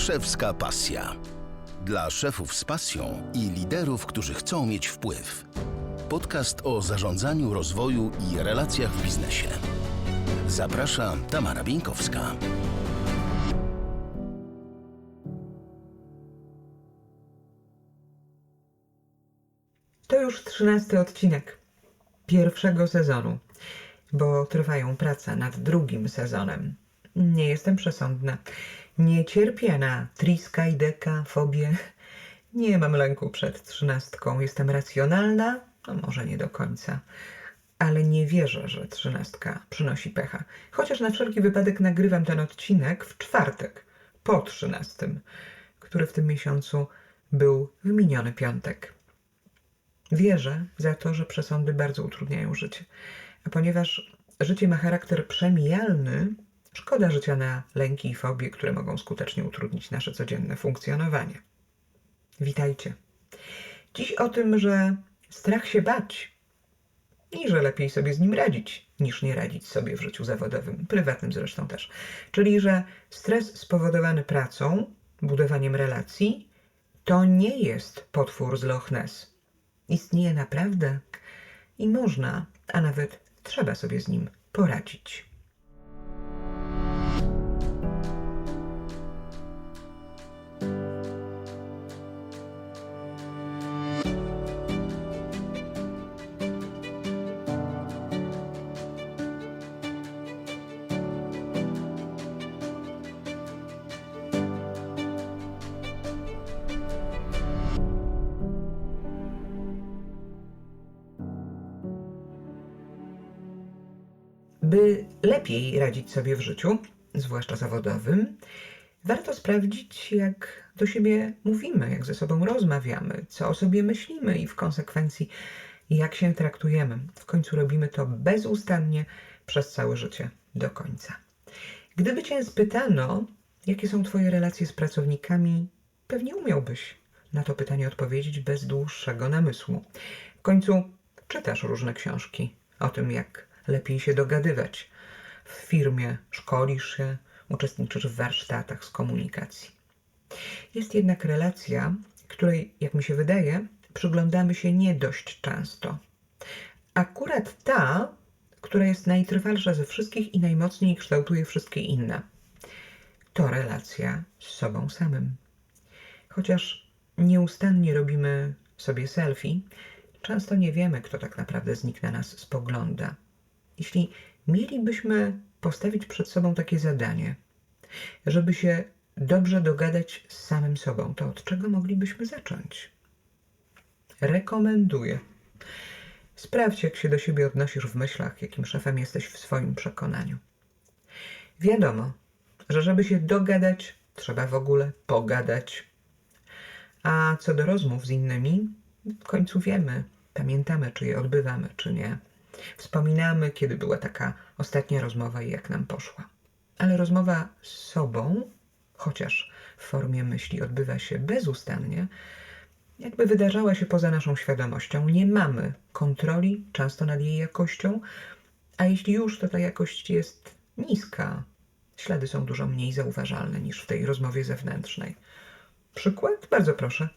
Szewska pasja. Dla szefów z pasją i liderów, którzy chcą mieć wpływ. Podcast o zarządzaniu, rozwoju i relacjach w biznesie. Zaprasza Tamara Bieńkowska. To już trzynasty odcinek pierwszego sezonu, bo trwają prace nad drugim sezonem. Nie jestem przesądna. Nie cierpię na triska i deka, fobię. Nie mam lęku przed trzynastką. Jestem racjonalna, no może nie do końca. Ale nie wierzę, że trzynastka przynosi pecha. Chociaż na wszelki wypadek nagrywam ten odcinek w czwartek, po trzynastym, który w tym miesiącu był w miniony piątek. Wierzę za to, że przesądy bardzo utrudniają życie. A ponieważ życie ma charakter przemijalny, szkoda życia na lęki i fobie, które mogą skutecznie utrudnić nasze codzienne funkcjonowanie. Witajcie. Dziś o tym, że strach się bać i że lepiej sobie z nim radzić, niż nie radzić sobie w życiu zawodowym, prywatnym zresztą też. Czyli, że stres spowodowany pracą, budowaniem relacji, to nie jest potwór z Loch Ness istnieje naprawdę i można, a nawet trzeba sobie z nim poradzić. By lepiej radzić sobie w życiu, zwłaszcza zawodowym, warto sprawdzić, jak do siebie mówimy, jak ze sobą rozmawiamy, co o sobie myślimy i w konsekwencji jak się traktujemy. W końcu robimy to bezustannie przez całe życie do końca. Gdyby cię spytano, jakie są twoje relacje z pracownikami, pewnie umiałbyś na to pytanie odpowiedzieć bez dłuższego namysłu. W końcu czytasz różne książki o tym, jak lepiej się dogadywać w firmie, szkolisz się, uczestniczysz w warsztatach z komunikacji. Jest jednak relacja, której, jak mi się wydaje, przyglądamy się nie dość często. Akurat ta, która jest najtrwalsza ze wszystkich i najmocniej kształtuje wszystkie inne. To relacja z sobą samym. Chociaż nieustannie robimy sobie selfie, często nie wiemy, kto tak naprawdę z nich na nas spogląda. Jeśli mielibyśmy postawić przed sobą takie zadanie, żeby się dobrze dogadać z samym sobą, to od czego moglibyśmy zacząć? Rekomenduję. Sprawdź, jak się do siebie odnosisz w myślach, jakim szefem jesteś w swoim przekonaniu. Wiadomo, że żeby się dogadać, trzeba w ogóle pogadać. A co do rozmów z innymi, w końcu wiemy, pamiętamy, czy je odbywamy, czy nie. Wspominamy, kiedy była taka ostatnia rozmowa i jak nam poszła. Ale rozmowa z sobą, chociaż w formie myśli odbywa się bezustannie, jakby wydarzała się poza naszą świadomością. Nie mamy kontroli często nad jej jakością, a jeśli już, to ta jakość jest niska. Ślady są dużo mniej zauważalne niż w tej rozmowie zewnętrznej. Przykład? Bardzo proszę.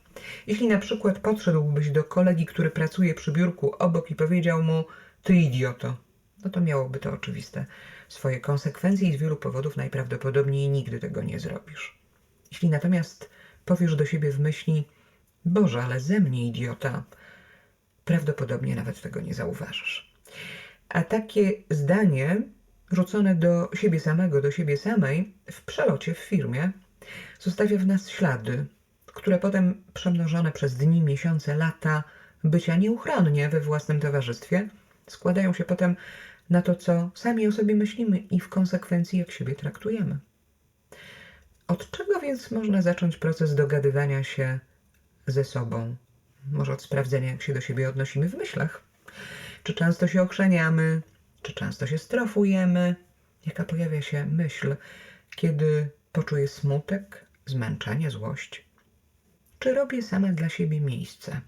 Jeśli na przykład podszedłbyś do kolegi, który pracuje przy biurku obok i powiedział mu: Ty idioto, no to miałoby to oczywiste swoje konsekwencje i z wielu powodów najprawdopodobniej nigdy tego nie zrobisz. Jeśli natomiast powiesz do siebie w myśli: Boże, ale ze mnie idiota, prawdopodobnie nawet tego nie zauważysz. A takie zdanie rzucone do siebie samego, do siebie samej w przelocie w firmie zostawia w nas ślady, które potem przemnożone przez dni, miesiące, lata bycia nieuchronnie we własnym towarzystwie składają się potem na to, co sami o sobie myślimy i w konsekwencji jak siebie traktujemy. Od czego więc można zacząć proces dogadywania się ze sobą? Może od sprawdzenia, jak się do siebie odnosimy w myślach? Czy często się okrzeniamy? Czy często się strofujemy? Jaka pojawia się myśl, kiedy poczuję smutek, zmęczenie, złość? Czy robię sama dla siebie miejsce?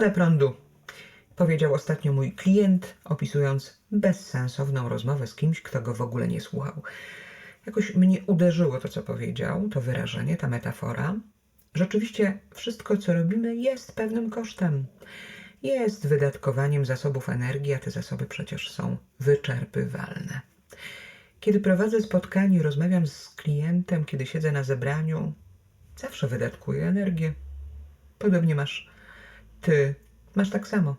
Szkoda prądu, powiedział ostatnio mój klient, opisując bezsensowną rozmowę z kimś, kto go w ogóle nie słuchał. Jakoś mnie uderzyło to, co powiedział, to wyrażenie, ta metafora. Rzeczywiście wszystko, co robimy, jest pewnym kosztem. Jest wydatkowaniem zasobów energii, a te zasoby przecież są wyczerpywalne. Kiedy prowadzę spotkanie, rozmawiam z klientem, kiedy siedzę na zebraniu, zawsze wydatkuję energię. Podobnie masz ty, masz tak samo.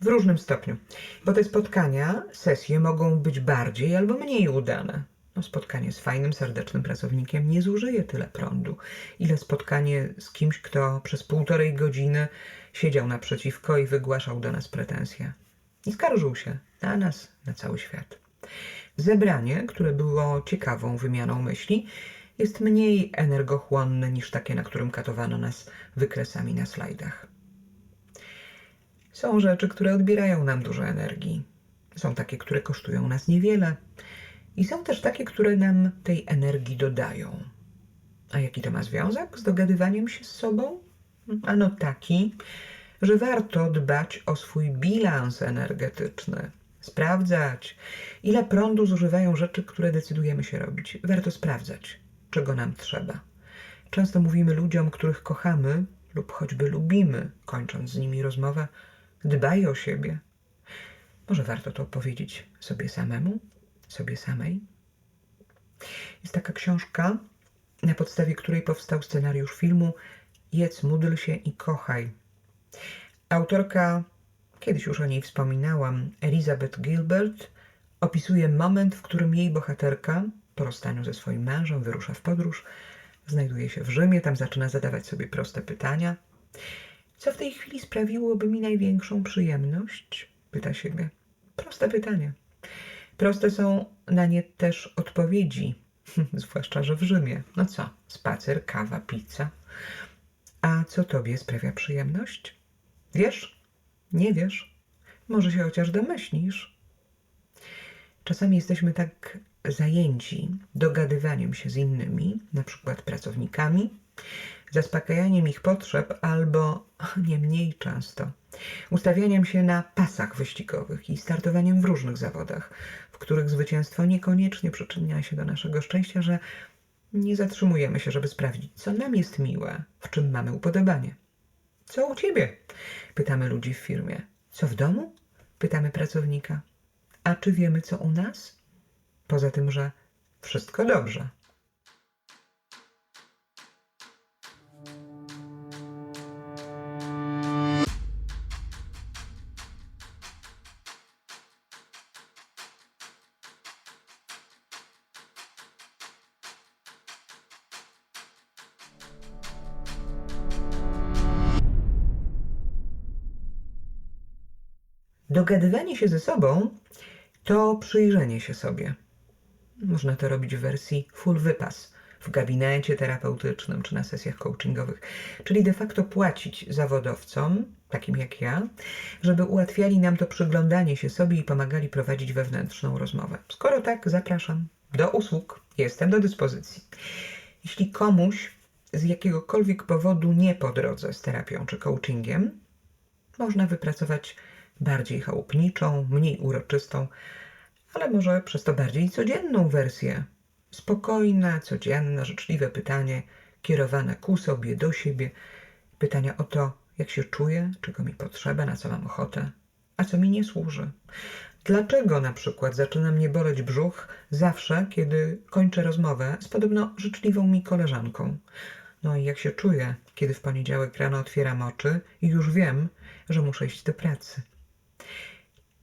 W różnym stopniu. Bo te spotkania, sesje mogą być bardziej albo mniej udane. No, spotkanie z fajnym, serdecznym pracownikiem nie zużyje tyle prądu, ile spotkanie z kimś, kto przez półtorej godziny siedział naprzeciwko i wygłaszał do nas pretensje. I skarżył się na nas, na cały świat. Zebranie, które było ciekawą wymianą myśli, jest mniej energochłonne niż takie, na którym katowano nas wykresami na slajdach. Są rzeczy, które odbierają nam dużo energii. Są takie, które kosztują nas niewiele. I są też takie, które nam tej energii dodają. A jaki to ma związek z dogadywaniem się z sobą? Ano taki, że warto dbać o swój bilans energetyczny, sprawdzać, ile prądu zużywają rzeczy, które decydujemy się robić. Warto sprawdzać, czego nam trzeba. Często mówimy ludziom, których kochamy lub choćby lubimy, kończąc z nimi rozmowę, dbaj o siebie. Może warto to powiedzieć sobie samemu, sobie samej? Jest taka książka, na podstawie której powstał scenariusz filmu Jedz, módl się i kochaj. Autorka, kiedyś już o niej wspominałam, Elizabeth Gilbert, opisuje moment, w którym jej bohaterka, po rozstaniu ze swoim mężem, wyrusza w podróż, znajduje się w Rzymie, tam zaczyna zadawać sobie proste pytania. Co w tej chwili sprawiłoby mi największą przyjemność? Pyta siebie. Proste pytanie. Proste są na nie też odpowiedzi, zwłaszcza, że w Rzymie. No co? Spacer, kawa, pizza. A co tobie sprawia przyjemność? Wiesz? Nie wiesz? Może się chociaż domyślisz? Czasami jesteśmy tak zajęci dogadywaniem się z innymi, na przykład pracownikami, zaspokajaniem ich potrzeb albo, nie mniej często, ustawianiem się na pasach wyścigowych i startowaniem w różnych zawodach, w których zwycięstwo niekoniecznie przyczynia się do naszego szczęścia, że nie zatrzymujemy się, żeby sprawdzić, co nam jest miłe, w czym mamy upodobanie. Co u ciebie? Pytamy ludzi w firmie. Co w domu? Pytamy pracownika. A czy wiemy, co u nas? Poza tym, że wszystko dobrze. Dogadywanie się ze sobą to przyjrzenie się sobie. Można to robić w wersji full wypas, w gabinecie terapeutycznym czy na sesjach coachingowych, czyli de facto płacić zawodowcom, takim jak ja, żeby ułatwiali nam to przyglądanie się sobie i pomagali prowadzić wewnętrzną rozmowę. Skoro tak, zapraszam do usług, jestem do dyspozycji. Jeśli komuś z jakiegokolwiek powodu nie po drodze z terapią czy coachingiem, można wypracować bardziej chałupniczą, mniej uroczystą, ale może przez to bardziej codzienną wersję. Spokojne, codzienne, życzliwe pytanie kierowane ku sobie, do siebie. Pytania o to, jak się czuję, czego mi potrzeba, na co mam ochotę, a co mi nie służy. Dlaczego na przykład zaczyna mnie boleć brzuch zawsze, kiedy kończę rozmowę z podobno życzliwą mi koleżanką? No i jak się czuję, kiedy w poniedziałek rano otwieram oczy i już wiem, że muszę iść do pracy.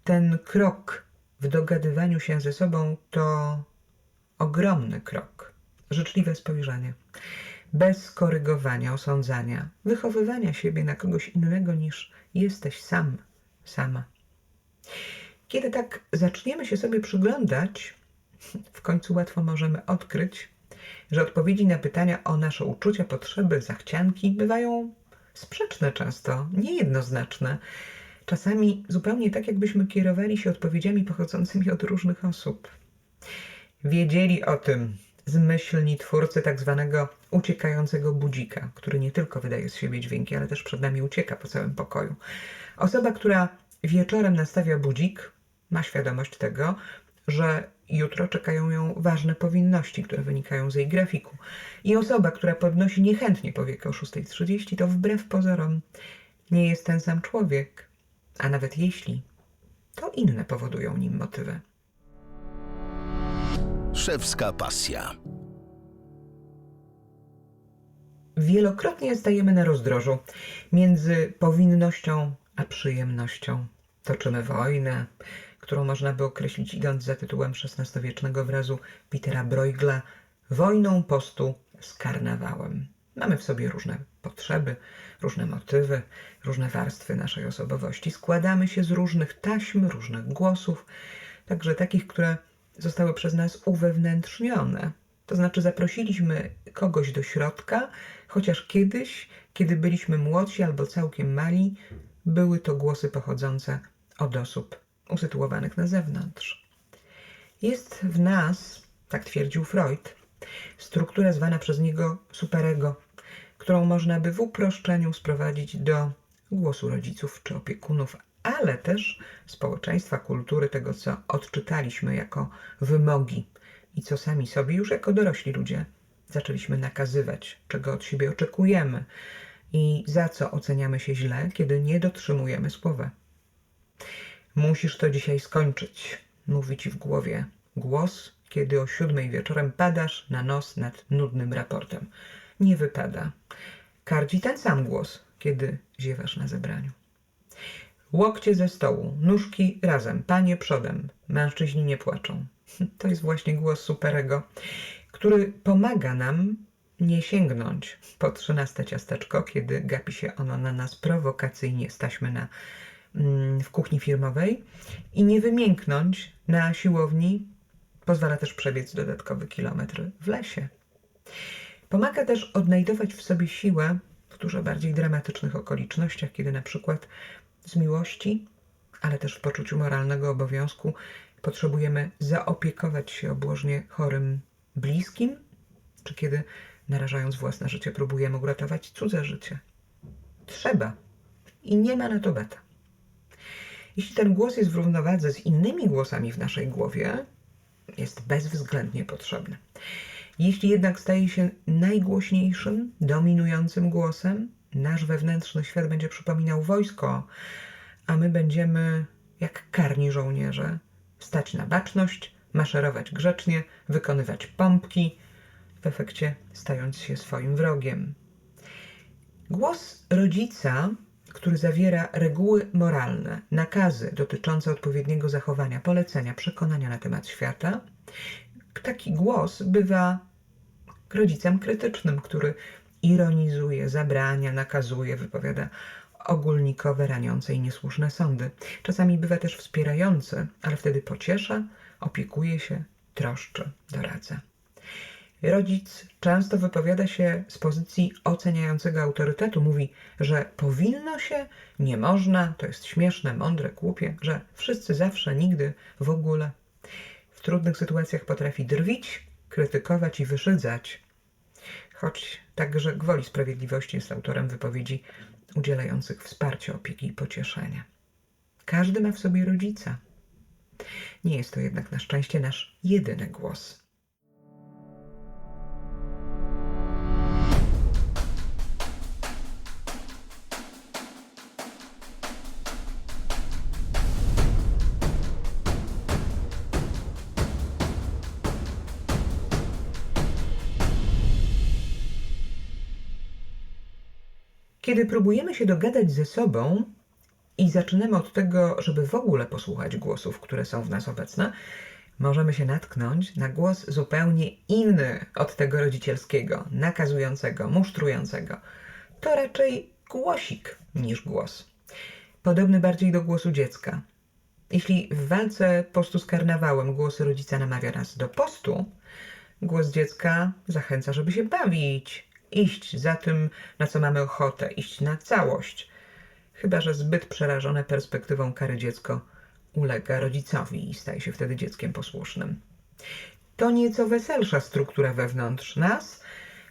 Ten krok w dogadywaniu się ze sobą to ogromny krok. Życzliwe spojrzenie. Bez korygowania, osądzania, wychowywania siebie na kogoś innego niż jesteś sam, sama. Kiedy tak zaczniemy się sobie przyglądać, w końcu łatwo możemy odkryć, że odpowiedzi na pytania o nasze uczucia, potrzeby, zachcianki bywają sprzeczne często, niejednoznaczne. Czasami zupełnie tak, jakbyśmy kierowali się odpowiedziami pochodzącymi od różnych osób. Wiedzieli o tym z myślni twórcy tak zwanego uciekającego budzika, który nie tylko wydaje z siebie dźwięki, ale też przed nami ucieka po całym pokoju. Osoba, która wieczorem nastawia budzik, ma świadomość tego, że jutro czekają ją ważne powinności, które wynikają z jej grafiku. I osoba, która podnosi niechętnie powiek o 6.30, to wbrew pozorom nie jest ten sam człowiek, a nawet jeśli, to inne powodują nim motywy. Szewska pasja. Wielokrotnie stajemy na rozdrożu między powinnością a przyjemnością. Toczymy wojnę, którą można by określić idąc za tytułem XVI-wiecznego obrazu Petera Bruegla wojną postu z karnawałem. Mamy w sobie różne potrzeby, różne motywy, różne warstwy naszej osobowości. Składamy się z różnych taśm, różnych głosów, także takich, które zostały przez nas uwewnętrznione. To znaczy zaprosiliśmy kogoś do środka, chociaż kiedyś, kiedy byliśmy młodsi albo całkiem mali, były to głosy pochodzące od osób usytuowanych na zewnątrz. Jest w nas, tak twierdził Freud, struktura zwana przez niego superego, którą można by w uproszczeniu sprowadzić do głosu rodziców czy opiekunów, ale też społeczeństwa, kultury, tego co odczytaliśmy jako wymogi i co sami sobie już jako dorośli ludzie zaczęliśmy nakazywać, czego od siebie oczekujemy i za co oceniamy się źle, kiedy nie dotrzymujemy słowa. Musisz to dzisiaj skończyć, mówi ci w głowie głos, kiedy o siódmej wieczorem padasz na nos nad nudnym raportem. Nie wypada. Kardzi ten sam głos, kiedy ziewasz na zebraniu. Łokcie ze stołu, nóżki razem, panie przodem, mężczyźni nie płaczą. To jest właśnie głos superego, który pomaga nam nie sięgnąć po trzynaste ciasteczko, kiedy gapi się ono na nas prowokacyjnie z taśmy na, mm, w kuchni firmowej i nie wymięknąć na siłowni. Pozwala też przebiec dodatkowy kilometr w lesie. Pomaga też odnajdować w sobie siłę w dużo bardziej dramatycznych okolicznościach, kiedy na przykład z miłości, ale też w poczuciu moralnego obowiązku potrzebujemy zaopiekować się obłożnie chorym bliskim, czy kiedy narażając własne życie próbujemy uratować cudze życie. Trzeba i nie ma na to beta. Jeśli ten głos jest w równowadze z innymi głosami w naszej głowie, jest bezwzględnie potrzebny. Jeśli jednak staje się najgłośniejszym, dominującym głosem, nasz wewnętrzny świat będzie przypominał wojsko, a my będziemy, jak karni żołnierze, stać na baczność, maszerować grzecznie, wykonywać pompki, w efekcie stając się swoim wrogiem. Głos rodzica, który zawiera reguły moralne, nakazy dotyczące odpowiedniego zachowania, polecenia, przekonania na temat świata, taki głos bywa rodzicem krytycznym, który ironizuje, zabrania, nakazuje, wypowiada ogólnikowe, raniące i niesłuszne sądy. Czasami bywa też wspierający, ale wtedy pociesza, opiekuje się, troszczy, doradza. Rodzic często wypowiada się z pozycji oceniającego autorytetu. Mówi, że powinno się, nie można, to jest śmieszne, mądre, głupie, że wszyscy zawsze, nigdy, w ogóle. Trudnych sytuacjach potrafi drwić, krytykować i wyszydzać. Choć także gwoli sprawiedliwości jest autorem wypowiedzi udzielających wsparcia, opieki i pocieszenia. Każdy ma w sobie rodzica. Nie jest to jednak na szczęście nasz jedyny głos. Kiedy próbujemy się dogadać ze sobą i zaczynamy od tego, żeby w ogóle posłuchać głosów, które są w nas obecne, możemy się natknąć na głos zupełnie inny od tego rodzicielskiego, nakazującego, musztrującego. To raczej głosik niż głos. Podobny bardziej do głosu dziecka. Jeśli w walce postu z karnawałem głos rodzica namawia nas do postu, głos dziecka zachęca, żeby się bawić, iść za tym, na co mamy ochotę, iść na całość. Chyba, że zbyt przerażone perspektywą kary dziecko ulega rodzicowi i staje się wtedy dzieckiem posłusznym. to nieco weselsza struktura wewnątrz nas,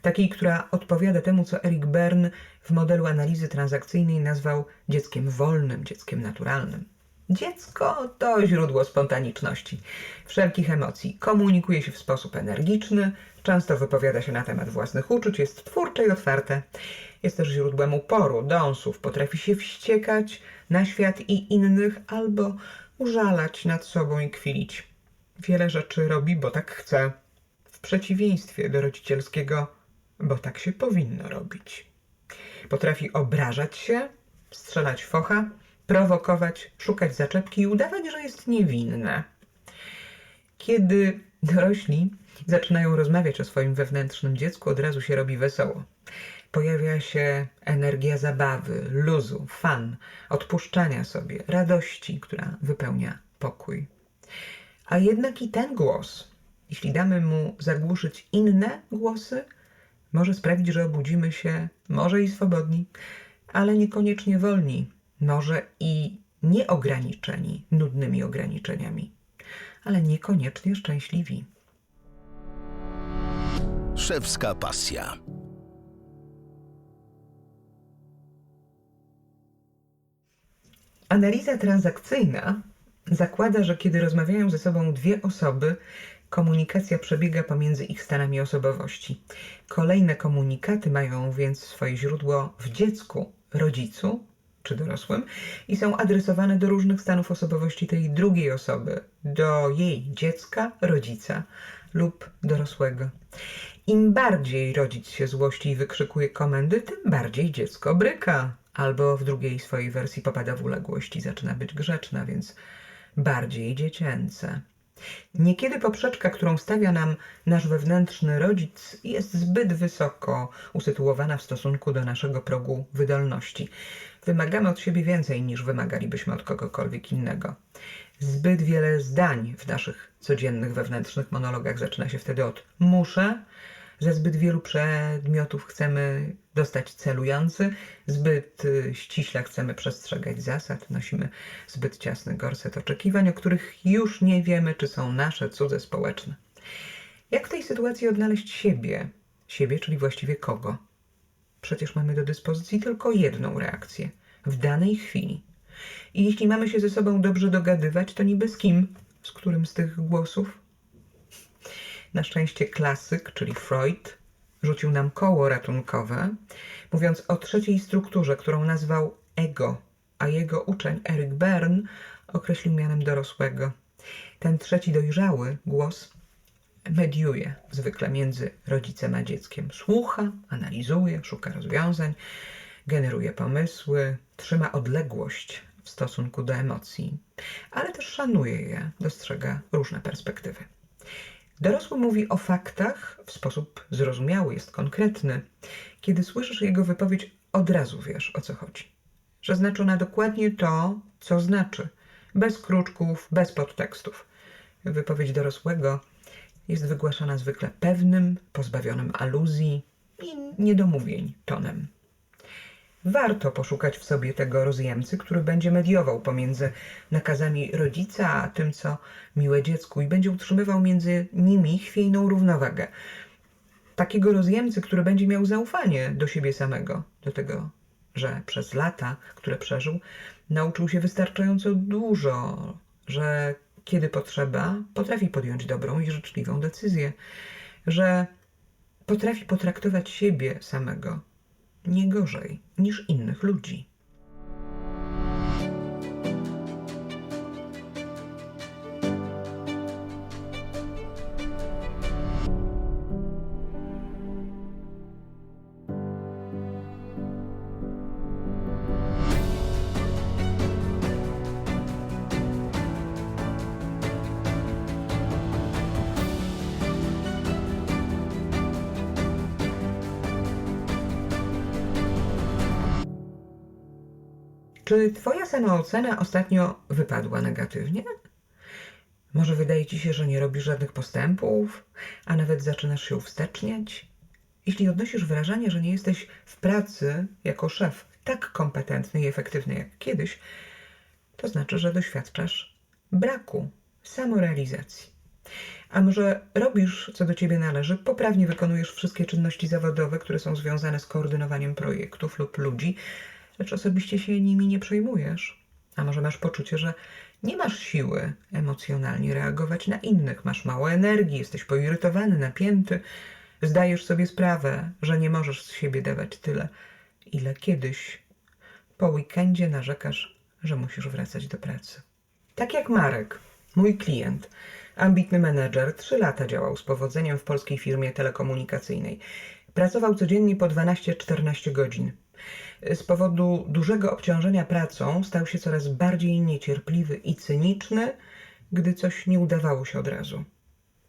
takiej, która odpowiada temu, co Eric Berne w modelu analizy transakcyjnej nazwał dzieckiem wolnym, dzieckiem naturalnym. Dziecko to źródło spontaniczności, wszelkich emocji, komunikuje się w sposób energiczny, często wypowiada się na temat własnych uczuć, jest twórcze i otwarte. Jest też źródłem uporu, dąsów, potrafi się wściekać na świat i innych albo użalać nad sobą i kwilić. Wiele rzeczy robi, bo tak chce, w przeciwieństwie do rodzicielskiego, bo tak się powinno robić. Potrafi obrażać się, strzelać focha, prowokować, szukać zaczepki i udawać, że jest niewinne. Kiedy dorośli zaczynają rozmawiać o swoim wewnętrznym dziecku, od razu się robi wesoło. Pojawia się energia zabawy, luzu, fan, odpuszczania sobie, radości, która wypełnia pokój. A jednak i ten głos, jeśli damy mu zagłuszyć inne głosy, może sprawić, że obudzimy się może i swobodni, ale niekoniecznie wolni, może i nieograniczeni nudnymi ograniczeniami, ale niekoniecznie szczęśliwi. Szewska pasja. Analiza transakcyjna zakłada, że kiedy rozmawiają ze sobą dwie osoby, komunikacja przebiega pomiędzy ich stanami osobowości. Kolejne komunikaty mają więc swoje źródło w dziecku, rodzicu czy dorosłym i są adresowane do różnych stanów osobowości tej drugiej osoby, do jej dziecka, rodzica lub dorosłego. Im bardziej rodzic się złości i wykrzykuje komendy, tym bardziej dziecko bryka. Albo w drugiej swojej wersji popada w uległość i zaczyna być grzeczna, więc bardziej dziecięce. Niekiedy poprzeczka, którą stawia nam nasz wewnętrzny rodzic, jest zbyt wysoko usytuowana w stosunku do naszego progu wydolności. Wymagamy od siebie więcej niż wymagalibyśmy od kogokolwiek innego. Zbyt wiele zdań w naszych codziennych wewnętrznych monologach zaczyna się wtedy od muszę, ze zbyt wielu przedmiotów chcemy dostać celujący, zbyt y, ściśle chcemy przestrzegać zasad, nosimy zbyt ciasny gorset oczekiwań, o których już nie wiemy, czy są nasze, cudze, społeczne. Jak w tej sytuacji odnaleźć siebie? Siebie, czyli właściwie kogo? Przecież mamy do dyspozycji tylko jedną reakcję w danej chwili. I jeśli mamy się ze sobą dobrze dogadywać, to niby z kim? Z którym z tych głosów? Na szczęście klasyk, czyli Freud, rzucił nam koło ratunkowe, mówiąc o trzeciej strukturze, którą nazwał ego, a jego uczeń Eric Berne określił mianem dorosłego. Ten trzeci dojrzały głos mediuje zwykle między rodzicem a dzieckiem. Słucha, analizuje, szuka rozwiązań, generuje pomysły, trzyma odległość w stosunku do emocji, ale też szanuje je, dostrzega różne perspektywy. Dorosły mówi o faktach w sposób zrozumiały, jest konkretny. Kiedy słyszysz jego wypowiedź, od razu wiesz o co chodzi. Że znaczy ona dokładnie to, co znaczy, bez kruczków, bez podtekstów. Wypowiedź dorosłego jest wygłaszana zwykle pewnym, pozbawionym aluzji i niedomówień tonem. Warto poszukać w sobie tego rozjemcy, który będzie mediował pomiędzy nakazami rodzica a tym, co miłe dziecku, i będzie utrzymywał między nimi chwiejną równowagę. Takiego rozjemcy, który będzie miał zaufanie do siebie samego, do tego, że przez lata, które przeżył, nauczył się wystarczająco dużo, że kiedy potrzeba, potrafi podjąć dobrą i życzliwą decyzję, że potrafi potraktować siebie samego nie gorzej niż innych ludzi. Czy Twoja samoocena ostatnio wypadła negatywnie? Może wydaje Ci się, że nie robisz żadnych postępów, a nawet zaczynasz się uwsteczniać? Jeśli odnosisz wrażenie, że nie jesteś w pracy jako szef tak kompetentny i efektywny jak kiedyś, to znaczy, że doświadczasz braku samorealizacji. A może robisz, co do ciebie należy, poprawnie wykonujesz wszystkie czynności zawodowe, które są związane z koordynowaniem projektów lub ludzi, lecz osobiście się nimi nie przejmujesz? A może masz poczucie, że nie masz siły emocjonalnie reagować na innych, masz mało energii, jesteś poirytowany, napięty, zdajesz sobie sprawę, że nie możesz z siebie dawać tyle, ile kiedyś. Po weekendzie narzekasz, że musisz wracać do pracy. Tak jak Marek, mój klient, ambitny menedżer, trzy lata działał z powodzeniem w polskiej firmie telekomunikacyjnej. Pracował codziennie po 12-14 godzin. Z powodu dużego obciążenia pracą stał się coraz bardziej niecierpliwy i cyniczny, gdy coś nie udawało się od razu.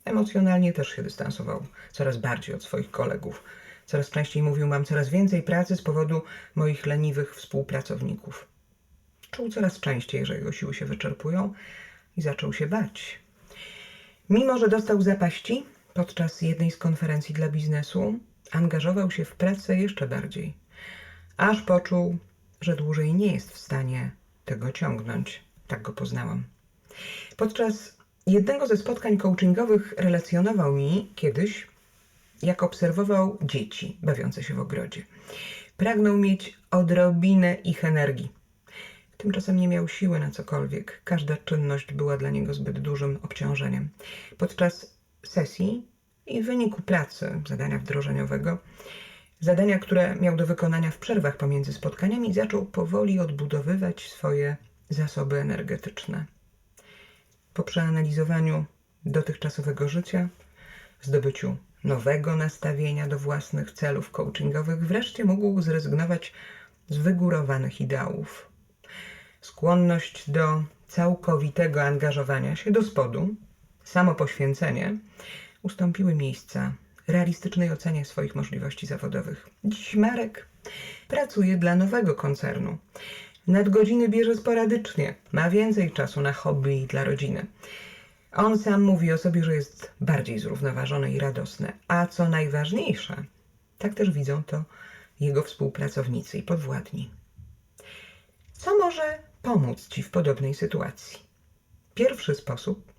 Emocjonalnie też się dystansował coraz bardziej od swoich kolegów. Coraz częściej mówił: Mam coraz więcej pracy z powodu moich leniwych współpracowników. Czuł coraz częściej, że jego siły się wyczerpują i zaczął się bać. Mimo, że dostał zapaści podczas jednej z konferencji dla biznesu, angażował się w pracę jeszcze bardziej, aż poczuł, że dłużej nie jest w stanie tego ciągnąć. Tak go poznałam. Podczas jednego ze spotkań coachingowych relacjonował mi kiedyś, jak obserwował dzieci bawiące się w ogrodzie. Pragnął mieć odrobinę ich energii. Tymczasem nie miał siły na cokolwiek. Każda czynność była dla niego zbyt dużym obciążeniem. Podczas sesji i w wyniku pracy, zadania wdrożeniowego, zadania, które miał do wykonania w przerwach pomiędzy spotkaniami, zaczął powoli odbudowywać swoje zasoby energetyczne. Po przeanalizowaniu dotychczasowego życia, zdobyciu nowego nastawienia do własnych celów coachingowych, wreszcie mógł zrezygnować z wygórowanych ideałów. Skłonność do całkowitego angażowania się do spodu, samo poświęcenie ustąpiły miejsca realistycznej ocenie swoich możliwości zawodowych. Dziś Marek pracuje dla nowego koncernu. Nadgodziny bierze sporadycznie, ma więcej czasu na hobby i dla rodziny. On sam mówi o sobie, że jest bardziej zrównoważony i radosny. A co najważniejsze, tak też widzą to jego współpracownicy i podwładni. Co może pomóc Ci w podobnej sytuacji? Pierwszy sposób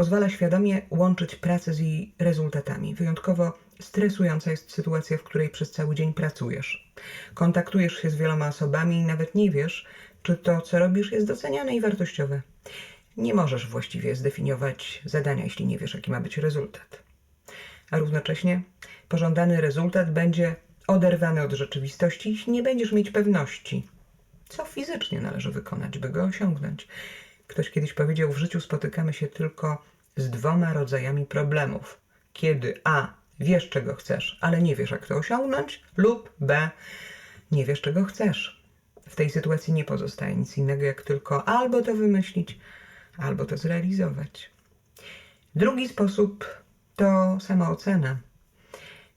pozwala świadomie łączyć pracę z jej rezultatami. Wyjątkowo stresująca jest sytuacja, w której przez cały dzień pracujesz. Kontaktujesz się z wieloma osobami i nawet nie wiesz, czy to, co robisz, jest doceniane i wartościowe. Nie możesz właściwie zdefiniować zadania, jeśli nie wiesz, jaki ma być rezultat. A równocześnie pożądany rezultat będzie oderwany od rzeczywistości, jeśli nie będziesz mieć pewności, co fizycznie należy wykonać, by go osiągnąć. Ktoś kiedyś powiedział: W życiu spotykamy się tylko z dwoma rodzajami problemów. Kiedy A. wiesz, czego chcesz, ale nie wiesz, jak to osiągnąć, lub B. nie wiesz, czego chcesz. W tej sytuacji nie pozostaje nic innego, jak tylko albo to wymyślić, albo to zrealizować. Drugi sposób to samoocena,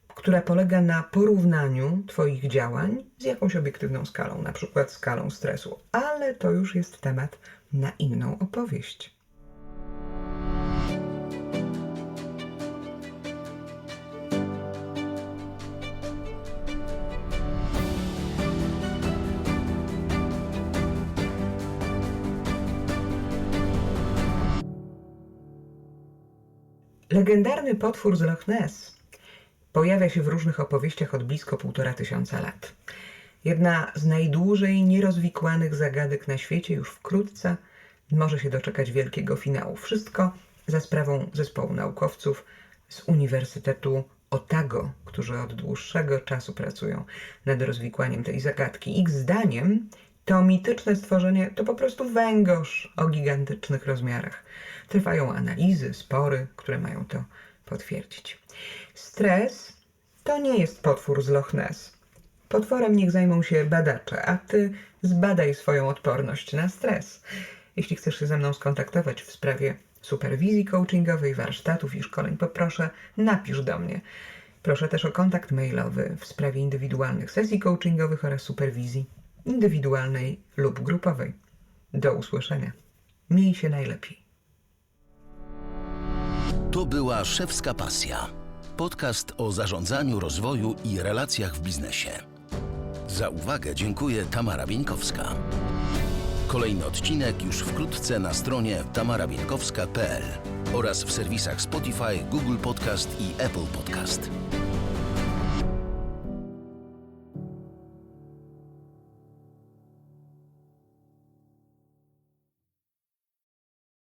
która polega na porównaniu Twoich działań z jakąś obiektywną skalą, na przykład skalą stresu, ale to już jest temat na inną opowieść. Legendarny potwór z Loch Ness pojawia się w różnych opowieściach od blisko półtora tysiąca lat. Jedna z najdłużej nierozwikłanych zagadek na świecie już wkrótce może się doczekać wielkiego finału. Wszystko za sprawą zespołu naukowców z Uniwersytetu Otago, którzy od dłuższego czasu pracują nad rozwikłaniem tej zagadki. Ich zdaniem to mityczne stworzenie to po prostu węgorz o gigantycznych rozmiarach. Trwają analizy, spory, które mają to potwierdzić. Stres to nie jest potwór z Loch Ness. Potworem niech zajmą się badacze, a ty zbadaj swoją odporność na stres. Jeśli chcesz się ze mną skontaktować w sprawie superwizji coachingowej, warsztatów i szkoleń, poproszę, napisz do mnie. Proszę też o kontakt mailowy w sprawie indywidualnych sesji coachingowych oraz superwizji indywidualnej lub grupowej. Do usłyszenia. Miej się najlepiej. To była Szewska Pasja. Podcast o zarządzaniu, rozwoju i relacjach w biznesie. Za uwagę dziękuję Tamara Bieńkowska. Kolejny odcinek już wkrótce na stronie tamarabieńkowska.pl. oraz w serwisach Spotify, Google Podcast i Apple Podcast.